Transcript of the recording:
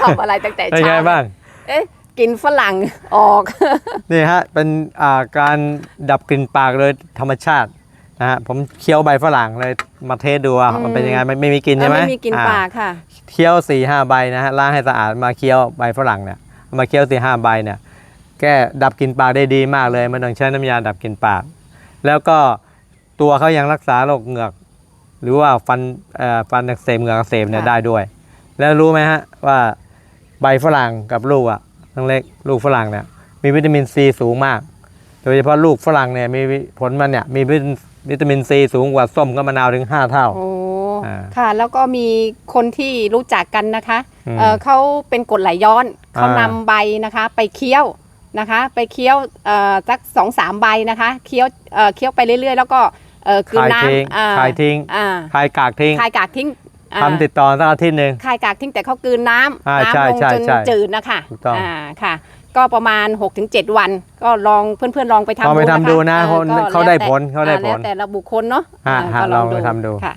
ทำอะไรตั้งแต่เป็นเช้าไงบ้าง เอ๊ะกินฝรั่งออก นี่ฮะ เป็นอ่าการดับกลิ่นปากเลยธรรมชาตินะฮะผมเคี้ยวใบฝรั่งเลยมาเทสดูว่าอืมมันเป็นยังไงไม่ไม่มีกลิ่นใช่ไหมไม่มีกินอ่าปากค่ะ เคี้ยวสี่ห้าใบนะฮะล้างให้สะอาดมาเคี้ยวใบฝรั่งเนี่ยเอามาเคี้ยวสี่ห้าใบเนี่ยแก้ดับกลิ่นปากได้ดีมากเลยไม่ต้องใช้น้ำยาดับกลิ่นปาก แล้วก็ตัวเขายังรักษาโรคเหงือก หรือว่าฟันเอ่อฟันอักเสบเหงือกอักเสบเนี่ยค่ะ ได้ด้วย แล้วรู้ไหมฮะว่าใบฝรั่งกับลูกอะทั้งเล็กลูกฝรั่งเนี่ยมีวิตามินซีสูงมาก โดยเฉพาะลูกฝรั่งเนี่ยมีวิผลมันเนี่ยมีวิตวิตามินซีสูงกว่าส้มกับมะนาวถึง 5 เท่าโอ้อ่าค่ะ แล้วก็มีคนที่รู้จักกันนะคะอืมเอ่อเขาเป็นกรดไหลย้อนเขาอ่านำใบนะคะ ไปเคี้ยวนะคะ ไปเคี้ยวเอ่อสักสองสามใบนะคะเคี้ยวเอ่อเคี้ยวไปเรื่อยๆ แล้วก็เอ่อคืนคายน้ทิ้งำอ่าคายทิ้งอ่าคายกากทิ้งคายกากทิ้งอ่า ทำติดต่อสักอาทิตย์หนึ่งคายกากทิ้งแต่เขากลืนน้อ่าำใช่น้ำลงใช่จนใช่จืดนะคะถูกต้องอ่าค่ะ ก็ประมาณ 6-7 วัน ก็ลองเพื่อนๆลองไปทำลองไปทำดูนะคคนก็เขาได้แล้วแต่ผลเขาได้อ่ผลแล้วแต่ละบุคคลเนาะอ่าอ่าฮะก็ลองไปทำดูค่ะ